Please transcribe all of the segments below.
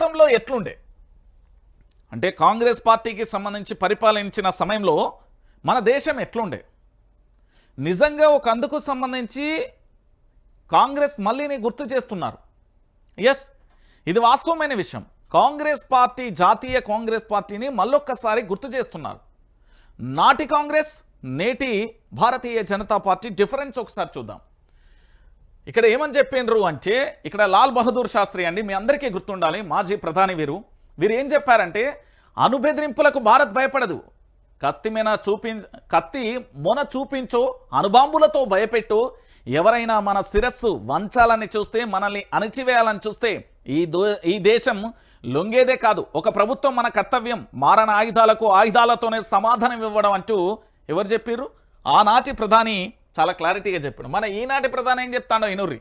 గతంలో ఎట్లుండే? అంటే కాంగ్రెస్ పార్టీకి సంబంధించి పరిపాలించిన సమయంలో మన దేశం ఎట్లుండే? నిజంగా ఒక అందుకు సంబంధించి కాంగ్రెస్ మళ్ళీని గుర్తు చేస్తున్నారు. ఎస్ ఇది వాస్తవమైన విషయం. కాంగ్రెస్ పార్టీ జాతీయ కాంగ్రెస్ పార్టీని మళ్ళొక్కసారి గుర్తు చేస్తున్నారు. నాటి కాంగ్రెస్ నేటి భారతీయ జనతా పార్టీ డిఫరెన్స్ ఒకసారి చూద్దాం. ఇక్కడ ఏమని చెప్పిండ్రు అంటే ఇక్కడ లాల్ బహదూర్ శాస్త్రి అండి మీ అందరికీ గుర్తుండాలి మాజీ ప్రధాని వీరు. వీరు ఏం చెప్పారంటే అణుబెదిరింపులకు భారత్ భయపడదు. కత్తి మీద చూపి కత్తి మొన చూపించో అనుబాంబులతో భయపెట్టు. ఎవరైనా మన శిరస్సు వంచాలని చూస్తే మనల్ని అణిచివేయాలని చూస్తే ఈ దో ఈ దేశం లొంగేదే కాదు. ఒక ప్రభుత్వం మన కర్తవ్యం మారణ ఆయుధాలకు ఆయుధాలతోనే సమాధానం ఇవ్వడం అంటూ ఎవరు చెప్పారు ఆనాటి ప్రధాని చాలా క్లారిటీగా చెప్పాడు. మన ఈనాటి ప్రధాని ఏం చెప్తాడో ఇనుర్రి.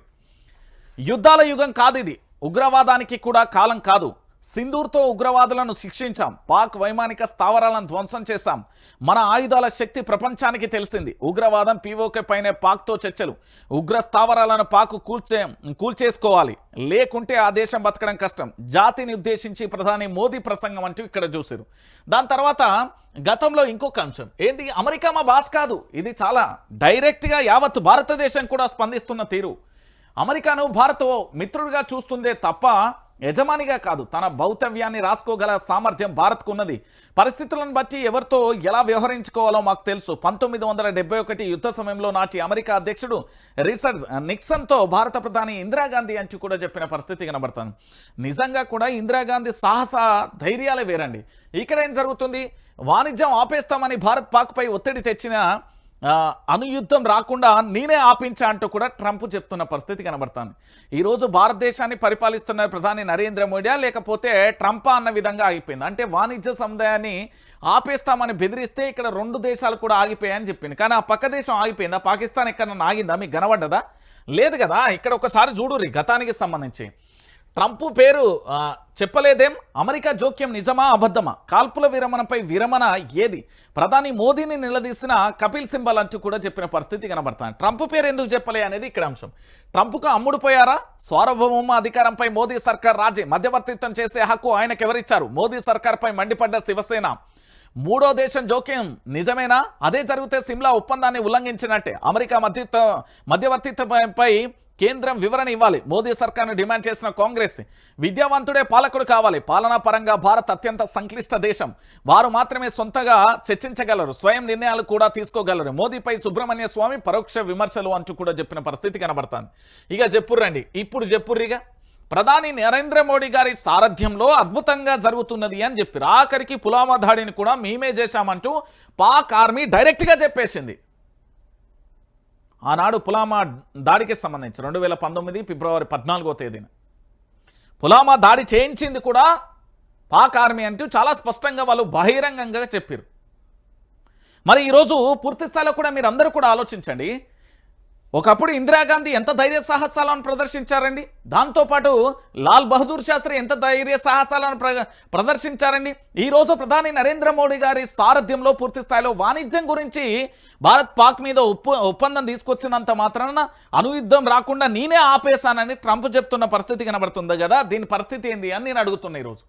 యుద్ధాల యుగం కాదు ఇది. ఉగ్రవాదానికి కూడా కాలం కాదు. సింధూర్తో ఉగ్రవాదులను శిక్షించాం. పాక్ వైమానిక స్థావరాలను ధ్వంసం చేశాం. మన ఆయుధాల శక్తి ప్రపంచానికి తెలిసింది. ఉగ్రవాదం పీఓకే పైనే పాక్తో చర్చలు. ఉగ్ర స్థావరాలను పాక్ కూల్చే కూల్చేసుకోవాలి. లేకుంటే ఆ దేశం బతకడం కష్టం. జాతిని ఉద్దేశించి ప్రధాని మోదీ ప్రసంగం అంటూ ఇక్కడ చూసారు. దాని తర్వాత గతంలో ఇంకొక అంశం. ఏంది? అమెరికా మా బాస్ కాదు. ఇది చాలా డైరెక్ట్గా యావత్ భారతదేశం కూడా స్పందిస్తున్న తీరు. అమెరికాను భారత్ మిత్రుడిగా చూస్తుందే తప్ప యజమానిగా కాదు తన భౌతవ్యాన్ని రాసుకోగల సామర్థ్యం భారత్కు ఉన్నది. పరిస్థితులను బట్టి ఎవరితో ఎలా వ్యవహరించుకోవాలో మాకు తెలుసు. పంతొమ్మిది వందల ఒకటి యుద్ధ సమయంలో నాటి అమెరికా అధ్యక్షుడు రిచర్డ్ నిక్సన్తో భారత ప్రధాని ఇందిరాగాంధీ అంచు కూడా చెప్పిన పరిస్థితి కనబడుతుంది. నిజంగా కూడా ఇందిరాగాంధీ సాహస ధైర్యాలే వేరండి. ఇక్కడ ఏం జరుగుతుంది? వాణిజ్యం ఆపేస్తామని భారత్ పాక్పై ఒత్తిడి తెచ్చిన అనుయుద్ధం రాకుండా నేనే ఆపించా అంటూ కూడా ట్రంప్ చెప్తున్న పరిస్థితి కనబడుతుంది. ఈరోజు భారతదేశాన్ని పరిపాలిస్తున్న ప్రధాని నరేంద్ర మోడీ లేకపోతే ట్రంపా అన్న విధంగా ఆగిపోయింది. అంటే వాణిజ్య సముదాయాన్ని ఆపేస్తామని బెదిరిస్తే ఇక్కడ రెండు దేశాలు కూడా ఆగిపోయాయని చెప్పింది. కానీ ఆ పక్క దేశం ఆగిపోయిందా? పాకిస్తాన్ ఎక్కడన్నా ఆగిందా? మీకు కనబడ్డదా? లేదు కదా. ఇక్కడ ఒకసారి చూడుర్రి గతానికి సంబంధించి. ట్రంప్ పేరు చెప్పలేదేం? అమెరికా జోక్యం నిజమా అబద్ధమా? కాల్పుల విరమణపై విరమణ ఏది? ప్రధాని మోదీని నిలదీసిన కపిల్ సింబల్ అంటూ కూడా చెప్పిన పరిస్థితి కనబడుతుంది. ట్రంప్ పేరు ఎందుకు చెప్పలే అనేది ఇక్కడ అంశం. ట్రంప్కు అమ్ముడుపోయారా సార్వభౌమ అధికారంపై మోదీ సర్కార్ రాజీ మధ్యవర్తిత్వం చేసే హక్కు ఆయనకు ఎవరిచ్చారు మోదీ సర్కార్పై మండిపడ్డ శివసేన. మూడో దేశం జోక్యం నిజమేనా? అదే జరిగితే సిమ్లా ఒప్పందాన్ని ఉల్లంఘించినట్టే. అమెరికా మధ్యత్వ మధ్యవర్తిత్వంపై కేంద్రం వివరణ ఇవ్వాలి. మోదీ సర్కార్ను డిమాండ్ చేసిన కాంగ్రెస్ విద్యావంతుడే పాలకుడు కావాలి. పాలనా పరంగా భారత్ అత్యంత సంక్లిష్ట దేశం. వారు మాత్రమే సొంతగా చర్చించగలరు. స్వయం నిర్ణయాలు కూడా తీసుకోగలరు. మోదీపై సుబ్రహ్మణ్య స్వామి పరోక్ష విమర్శలు అంటూ కూడా చెప్పిన పరిస్థితి కనబడుతుంది. ఇక చెప్పుర్రండి ఇప్పుడు చెప్పుర్రిగా ప్రధాని నరేంద్ర మోడీ గారి సారథ్యంలో అద్భుతంగా జరుగుతున్నది అని చెప్పి ఆఖరికి పులామా దాడిని కూడా మేమే చేశామంటూ పాక్ ఆర్మీ డైరెక్ట్గా చెప్పేసింది. ఆనాడు పులామా దాడికి సంబంధించి రెండు వేల పంతొమ్మిది ఫిబ్రవరి పద్నాలుగో తేదీన పులామా దాడి చేయించింది కూడా పాక్ ఆర్మీ అంటూ చాలా స్పష్టంగా వాళ్ళు బహిరంగంగా చెప్పారు మరి ఈరోజు పూర్తి స్థాయిలో కూడా మీరు అందరూ కూడా ఆలోచించండి ఒకప్పుడు ఇందిరాగాంధీ ఎంత ధైర్య సాహసాలను ప్రదర్శించారండి? దాంతోపాటు లాల్ బహదూర్ శాస్త్రి ఎంత ధైర్య సాహసాలను ప్ర ప్రదర్శించారండి? ఈరోజు ప్రధాని నరేంద్ర మోడీ గారి సారథ్యంలో పూర్తి స్థాయిలో వాణిజ్యం గురించి భారత్ పాక్ మీద ఒప్ప ఒప్పందం తీసుకొచ్చినంత మాత్రాన అనుయుద్ధం రాకుండా నేనే ఆపేశానని ట్రంప్ చెప్తున్న పరిస్థితి కనబడుతుంది కదా? దీని పరిస్థితి ఏంది అని నేను అడుగుతున్నా ఈరోజు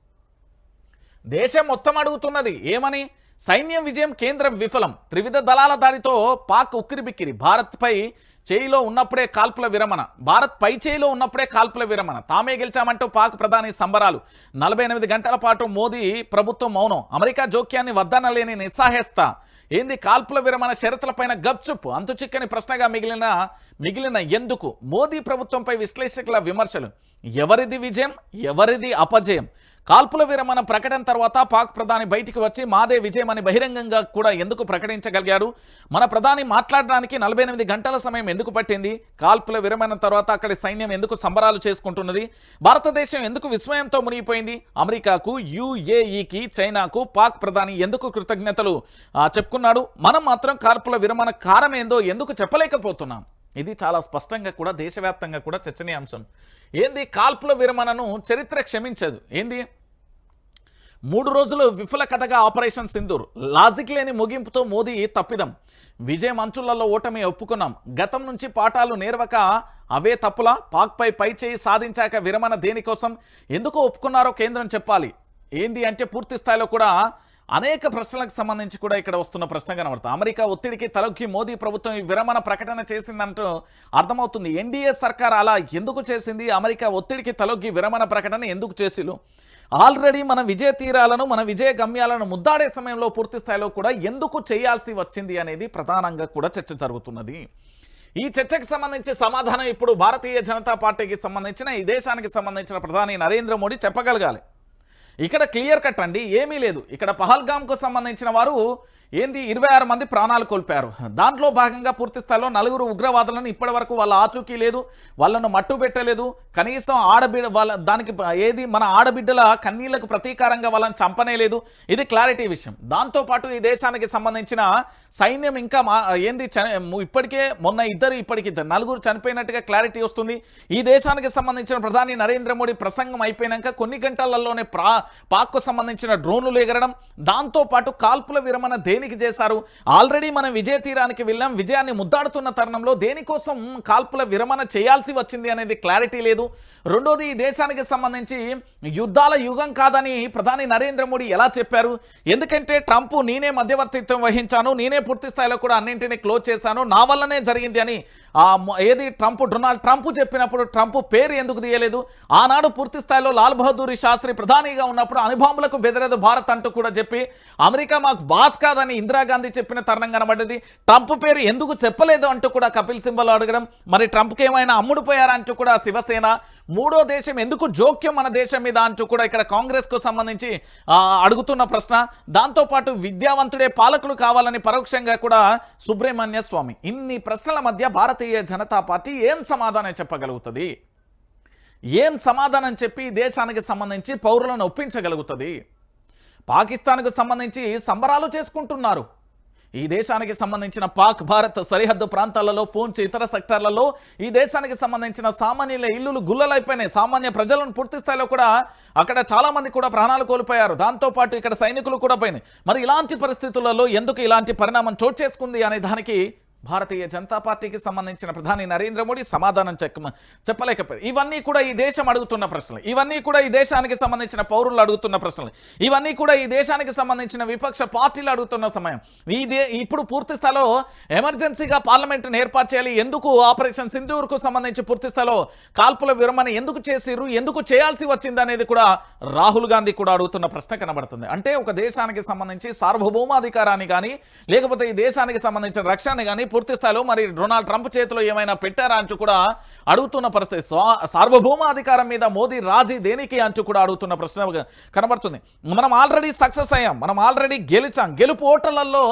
దేశం మొత్తం అడుగుతున్నది ఏమని? సైన్యం విజయం కేంద్రం విఫలం. త్రివిధ దళాల దాడితో పాక్ ఉక్కిరిబిక్కిరి. భారత్పై చేయిలో ఉన్నప్పుడే కాల్పుల విరమణ. భారత్ పై చేయిలో ఉన్నప్పుడే కాల్పుల విరమణ. తామే గెలిచామంటూ పాక్ ప్రధాని సంబరాలు. నలభై ఎనిమిది గంటల పాటు మోదీ ప్రభుత్వం మౌనం. అమెరికా జోక్యాన్ని వద్దనలేని నిస్సాహేస్తా. ఏంది కాల్పుల విరమణ షరతులపైన గప్చుప్ అంతు చిక్కని ప్రశ్నగా మిగిలిన మిగిలిన ఎందుకు? మోదీ ప్రభుత్వంపై విశ్లేషకుల విమర్శలు. ఎవరిది విజయం? ఎవరిది అపజయం? కాల్పుల విరమణ ప్రకటన తర్వాత పాక్ ప్రధాని బయటికి వచ్చి మాదే విజయం అని బహిరంగంగా కూడా ఎందుకు ప్రకటించగలిగారు? మన ప్రధాని మాట్లాడడానికి నలభై ఎనిమిది గంటల సమయం ఎందుకు పట్టింది? కాల్పుల విరమణ తర్వాత అక్కడి సైన్యం ఎందుకు సంబరాలు చేసుకుంటున్నది? భారతదేశం ఎందుకు విస్మయంతో మునిగిపోయింది? అమెరికాకు యుఏఈకి చైనాకు పాక్ ప్రధాని ఎందుకు కృతజ్ఞతలు? చెప్పుకున్నాడు. మనం మాత్రం కాల్పుల విరమణ కారం ఏందో ఎందుకు చెప్పలేకపోతున్నాం? ఇది చాలా స్పష్టంగా కూడా దేశవ్యాప్తంగా కూడా చర్చనీయాంశం. ఏంది? కాల్పుల విరమణను చరిత్ర క్షమించదు. ఏంది? మూడు రోజులు విఫల కథగా ఆపరేషన్ సింధూర్. లాజిక్ లేని ముగింపుతో మోదీ తప్పిదం. విజయం అంచులలో ఓటమి ఒప్పుకున్నాం. గతం నుంచి పాఠాలు నేర్వక అవే తప్పులా? పాక్పై పై చేయి సాధించాక విరమణ దేనికోసం? ఎందుకు ఒప్పుకున్నారో కేంద్రం చెప్పాలి. ఏంది అంటే పూర్తి స్థాయిలో కూడా అనేక ప్రశ్నలకు సంబంధించి కూడా ఇక్కడ వస్తున్న ప్రశ్న కనబడుతుంది అమెరికా ఒత్తిడికి తలొక్కి మోదీ ప్రభుత్వం ఈ విరమణ ప్రకటన చేసిందంటూ అర్థమవుతుంది. ఎన్డీఏ సర్కార్ అలా ఎందుకు చేసింది? అమెరికా ఒత్తిడికి తలొగ్గి విరమణ ప్రకటన ఎందుకు చేసిలు ఆల్రెడీ మన విజయ తీరాలను మన విజయ గమ్యాలను ముద్దాడే సమయంలో పూర్తి స్థాయిలో కూడా ఎందుకు చేయాల్సి వచ్చింది అనేది ప్రధానంగా కూడా చర్చ జరుగుతున్నది. ఈ చర్చకు సంబంధించి సమాధానం ఇప్పుడు భారతీయ జనతా పార్టీకి సంబంధించిన ఈ దేశానికి సంబంధించిన ప్రధాని నరేంద్ర మోడీ చెప్పగలగాలి. ఇక్కడ క్లియర్ కట్ అండి ఏమీ లేదు. ఇక్కడ పహల్గామ్కు సంబంధించిన వారు ఏంది ఇరవై ఆరు మంది ప్రాణాలు కోల్పోయారు. దాంట్లో భాగంగా పూర్తి స్థాయిలో నలుగురు ఉగ్రవాదులను ఇప్పటి వరకు వాళ్ళ ఆచూకీ లేదు వాళ్ళను మట్టు పెట్టలేదు. కనీసం ఆడబిడ్డ వాళ్ళ దానికి ఏది మన ఆడబిడ్డల కన్నీళ్ళకు ప్రతీకారంగా వాళ్ళని చంపనే లేదు. ఇది క్లారిటీ విషయం. దాంతోపాటు ఈ దేశానికి సంబంధించిన సైన్యం ఇంకా మా ఏంది చ- ఇప్పటికే మొన్న ఇద్దరు ఇప్పటికిద్దరు నలుగురు చనిపోయినట్టుగా క్లారిటీ వస్తుంది. ఈ దేశానికి సంబంధించిన ప్రధాని నరేంద్ర మోడీ ప్రసంగం అయిపోయినాక కొన్ని గంటలలోనే ప్రా పాక్కు సంబంధించిన డ్రోన్లు ఎగరడం దాంతోపాటు కాల్పుల విరమణ దేనికి చేశారు? ఆల్రెడీ మనం విజయ తీరానికి వెళ్ళాం విజయాన్ని ముద్దాడుతున్న తరుణంలో దేనికోసం కాల్పుల విరమణ చేయాల్సి వచ్చింది అనేది క్లారిటీ లేదు. రెండోది ఈ దేశానికి సంబంధించి యుద్ధాల యుగం కాదని ప్రధాని నరేంద్ర మోడీ ఎలా చెప్పారు? ఎందుకంటే ట్రంప్ నేనే మధ్యవర్తిత్వం వహించాను నేనే పూర్తి స్థాయిలో కూడా అన్నింటినీ క్లోజ్ చేశాను నా వల్లనే జరిగింది అని ఏది ట్రంప్ డొనాల్డ్ ట్రంప్ చెప్పినప్పుడు ట్రంప్ పేరు ఎందుకు తీయలేదు? ఆనాడు పూర్తి స్థాయిలో లాల్ బహదూర్ శాస్త్రి ప్రధానిగా ఉన్న ఉన్నప్పుడు అనుభవములకు బెదరదు భారత్ అంటూ కూడా చెప్పి అమెరికా మాకు బాస్ కాదని ఇందిరాగాంధీ చెప్పిన తరుణం కనబడ్డది. ట్రంప్ పేరు ఎందుకు చెప్పలేదు అంటూ కూడా కపిల్ సింబల్ అడగడం. మరి ట్రంప్కి ఏమైనా అమ్ముడు పోయారంటూ కూడా శివసేన మూడో దేశం ఎందుకు జోక్యం మన దేశం మీద అంటూ కూడా ఇక్కడ కాంగ్రెస్కు సంబంధించి అడుగుతున్న ప్రశ్న. దాంతోపాటు విద్యావంతుడే పాలకులు కావాలని పరోక్షంగా కూడా సుబ్రహ్మణ్య స్వామి. ఇన్ని ప్రశ్నల మధ్య భారతీయ జనతా పార్టీ ఏం సమాధానం చెప్పగలుగుతుంది? ఏం సమాధానం చెప్పి దేశానికి సంబంధించి పౌరులను ఒప్పించగలుగుతుంది? పాకిస్తాన్కు సంబంధించి సంబరాలు చేసుకుంటున్నారు. ఈ దేశానికి సంబంధించిన పాక్ భారత్ సరిహద్దు ప్రాంతాలలో పూంచ్ ఇతర సెక్టార్లలో ఈ దేశానికి సంబంధించిన సామాన్యుల ఇల్లులు గుల్లలైపోయినాయి. సామాన్య ప్రజలను పూర్తి స్థాయిలో కూడా అక్కడ చాలామంది కూడా ప్రాణాలు కోల్పోయారు. దాంతోపాటు ఇక్కడ సైనికులు కూడా పోయినాయి. మరి ఇలాంటి పరిస్థితులలో ఎందుకు ఇలాంటి పరిణామం చోటు చేసుకుంది అనే దానికి భారతీయ జనతా పార్టీకి సంబంధించిన ప్రధాని నరేంద్ర మోడీ సమాధానం చెక్క చెప్పలేకపోయారు. ఇవన్నీ కూడా ఈ దేశం అడుగుతున్న ప్రశ్నలు. ఇవన్నీ కూడా ఈ దేశానికి సంబంధించిన పౌరులు అడుగుతున్న ప్రశ్నలు. ఇవన్నీ కూడా ఈ దేశానికి సంబంధించిన విపక్ష పార్టీలు అడుగుతున్న సమయం. ఈ ఇప్పుడు పూర్తి స్థాయిలో ఎమర్జెన్సీగా పార్లమెంటును ఏర్పాటు చేయాలి. ఎందుకు ఆపరేషన్ సింధూర్కు సంబంధించి పూర్తి స్థాయిలో కాల్పుల విరమణ ఎందుకు చేసిర్రు? ఎందుకు చేయాల్సి వచ్చింది అనేది కూడా రాహుల్ గాంధీ కూడా అడుగుతున్న ప్రశ్న కనబడుతుంది. అంటే ఒక దేశానికి సంబంధించి సార్వభౌమాధికారాన్ని కానీ లేకపోతే ఈ దేశానికి సంబంధించిన రక్షణ కానీ పూర్తి స్థాయిలో మరి డొనాల్డ్ ట్రంప్ చేతిలో ఏమైనా పెట్టారా అంటూ కూడా అడుగుతున్న పరిస్థితి. సార్వభౌమాధికారం మీద మోదీ రాజీ దేనికి అంటూ కూడా అడుగుతున్న ప్రశ్న కనబడుతుంది. మనం ఆల్రెడీ సక్సెస్ అయ్యాం. మనం ఆల్రెడీ గెలిచాం. గెలుపు ఓటర్లలో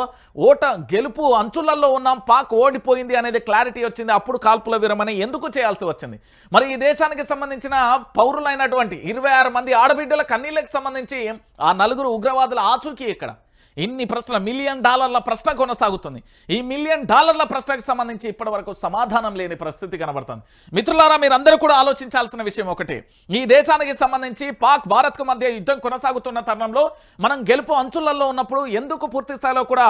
ఓట గెలుపు అంచులలో ఉన్నాం. పాక్ ఓడిపోయింది అనేది క్లారిటీ వచ్చింది. అప్పుడు కాల్పుల విరమణ ఎందుకు చేయాల్సి వచ్చింది? మరి ఈ దేశానికి సంబంధించిన పౌరులైనటువంటి ఇరవై ఆరు మంది ఆడబిడ్డల కన్నీళ్ళకి సంబంధించి ఆ నలుగురు ఉగ్రవాదుల ఆచూకీ ఇక్కడ ఇన్ని ప్రశ్నల మిలియన్ డాలర్ల ప్రశ్న కొనసాగుతుంది. ఈ మిలియన్ డాలర్ల ప్రశ్నకు సంబంధించి ఇప్పటివరకు సమాధానం లేని పరిస్థితి కనబడుతుంది. మిత్రులారా మీరందరూ కూడా ఆలోచించాల్సిన విషయం ఒకటి. ఈ దేశానికి సంబంధించి పాక్ భారత్కు మధ్య యుద్ధం కొనసాగుతున్న తరుణంలో మనం గెలుపు అంచులలో ఉన్నప్పుడు ఎందుకు పూర్తి స్థాయిలో కూడా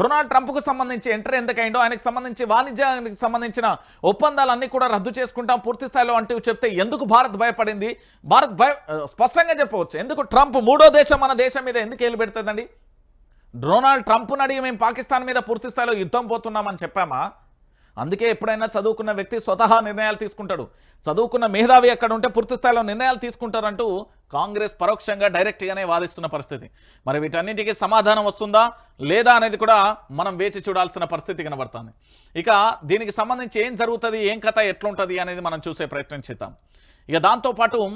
డొనాల్డ్ ట్రంప్కు సంబంధించి ఎంటర్ ఎందుకైందో ఆయనకు సంబంధించి వాణిజ్యానికి సంబంధించిన ఒప్పందాలన్నీ కూడా రద్దు చేసుకుంటాం పూర్తి స్థాయిలో అంటూ చెప్తే ఎందుకు భారత్ భయపడింది? భారత్ భయ స్పష్టంగా చెప్పవచ్చు. ఎందుకు ట్రంప్ మూడో దేశం మన దేశం మీద ఎందుకు ఏలు పెడుతుందండి డొనాల్డ్ ట్రంప్ను అడిగి మేము పాకిస్తాన్ మీద పూర్తి స్థాయిలో యుద్ధం పోతున్నామని చెప్పామా? అందుకే ఎప్పుడైనా చదువుకున్న వ్యక్తి స్వతహా నిర్ణయాలు తీసుకుంటాడు. చదువుకున్న మేధావి ఎక్కడ ఉంటే పూర్తి స్థాయిలో నిర్ణయాలు తీసుకుంటారంటూ కాంగ్రెస్ పరోక్షంగా డైరెక్ట్గానే వాదిస్తున్న పరిస్థితి. మరి వీటన్నిటికీ సమాధానం వస్తుందా? లేదా అనేది కూడా మనం వేచి చూడాల్సిన పరిస్థితి కనబడుతుంది. ఇక దీనికి సంబంధించి ఏం జరుగుతుంది? ఏం కథ? ఎట్లుంటుంది? అనేది మనం చూసే ప్రయత్నం చేద్దాం. ఇక దాంతోపాటు